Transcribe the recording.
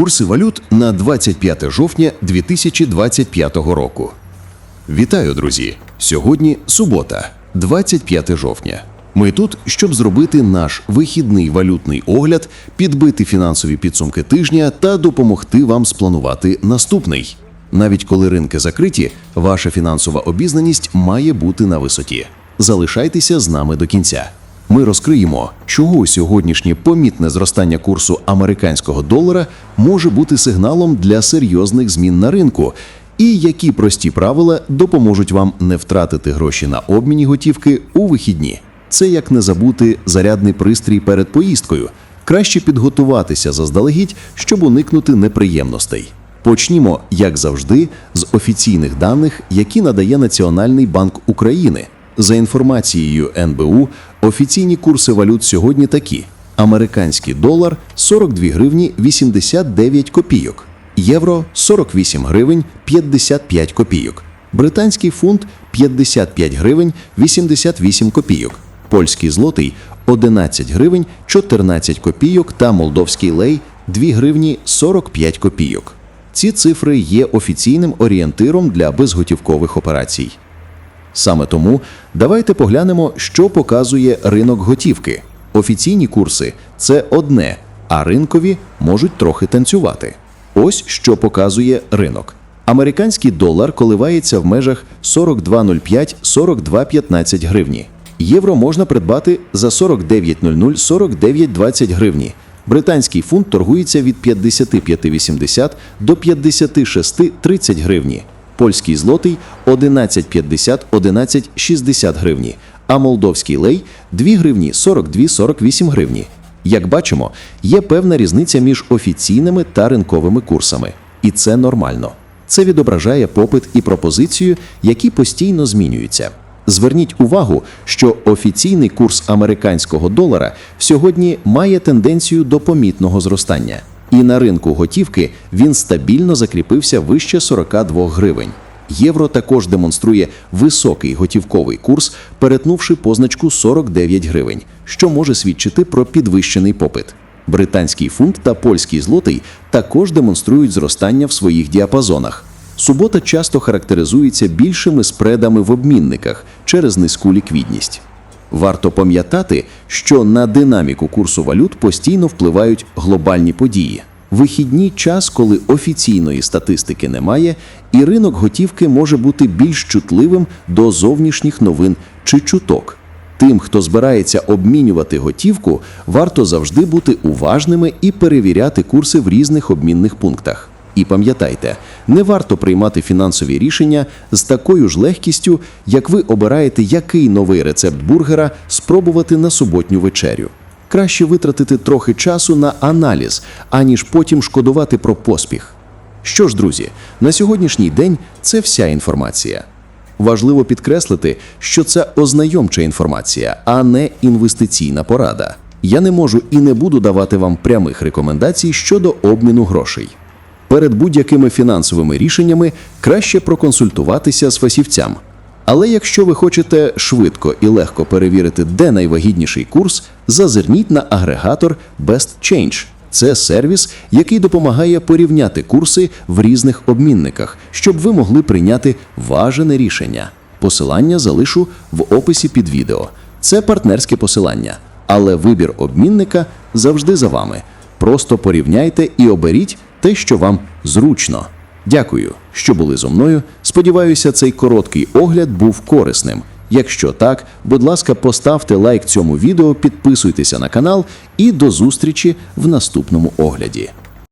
Курси валют на 25 жовтня 2025 року. Вітаю, друзі! Сьогодні субота, 25 жовтня. Ми тут, щоб зробити наш вихідний валютний огляд, підбити фінансові підсумки тижня та допомогти вам спланувати наступний. Навіть коли ринки закриті, ваша фінансова обізнаність має бути на висоті. Залишайтеся з нами до кінця. Ми розкриємо, чого сьогоднішнє помітне зростання курсу американського долара може бути сигналом для серйозних змін на ринку, і які прості правила допоможуть вам не втратити гроші на обміні готівки у вихідні. Це як не забути зарядний пристрій перед поїздкою. Краще підготуватися заздалегідь, щоб уникнути неприємностей. Почнімо, як завжди, з офіційних даних, які надає Національний банк України. За інформацією НБУ, офіційні курси валют сьогодні такі: американський долар 42 гривні 89 копійок, євро 48 гривень 55 копійок, британський фунт 55 гривень 88 копійок, польський злотий 11 гривень 14 копійок та молдовський лей 2 гривні 45 копійок. Ці цифри є офіційним орієнтиром для безготівкових операцій. Саме тому давайте поглянемо, що показує ринок готівки. Офіційні курси це одне, а ринкові можуть трохи танцювати. Ось що показує ринок. Американський долар коливається в межах 42,05-42,15 гривні. Євро можна придбати за 49,00-49,20 гривні. Британський фунт торгується від 55,80 до 56,30 гривні. Польський злотий 11,50-11,60 гривні, а молдовський лей 2 гривні 42-48 гривні. Як бачимо, є певна різниця між офіційними та ринковими курсами, і це нормально. Це відображає попит і пропозицію, які постійно змінюються. Зверніть увагу, що офіційний курс американського долара сьогодні має тенденцію до помітного зростання. І на ринку готівки він стабільно закріпився вище 42 гривень. Євро також демонструє високий готівковий курс, перетнувши позначку 49 гривень, що може свідчити про підвищений попит. Британський фунт та польський злотий також демонструють зростання в своїх діапазонах. Субота часто характеризується більшими спредами в обмінниках через низьку ліквідність. Варто пам'ятати, що на динаміку курсу валют постійно впливають глобальні події. Вихідні час, коли офіційної статистики немає, і ринок готівки може бути більш чутливим до зовнішніх новин чи чуток. Тим, хто збирається обмінювати готівку, варто завжди бути уважними і перевіряти курси в різних обмінних пунктах. І пам'ятайте, не варто приймати фінансові рішення з такою ж легкістю, як ви обираєте, який новий рецепт бургера спробувати на суботню вечерю. Краще витратити трохи часу на аналіз, аніж потім шкодувати про поспіх. Що ж, друзі, на сьогоднішній день це вся інформація. Важливо підкреслити, що це ознайомча інформація, а не інвестиційна порада. Я не можу і не буду давати вам прямих рекомендацій щодо обміну грошей. Перед будь-якими фінансовими рішеннями краще проконсультуватися з фахівцям. Але якщо ви хочете швидко і легко перевірити, де найвагідніший курс, зазирніть на агрегатор Best Change. Це сервіс, який допомагає порівняти курси в різних обмінниках, щоб ви могли прийняти важене рішення. Посилання залишу в описі під відео. Це партнерське посилання, але вибір обмінника завжди за вами. Просто порівняйте і оберіть те, що вам зручно. Дякую, що були зо мною. Сподіваюся, цей короткий огляд був корисним. Якщо так, будь ласка, поставте лайк цьому відео, підписуйтеся на канал і до зустрічі в наступному огляді.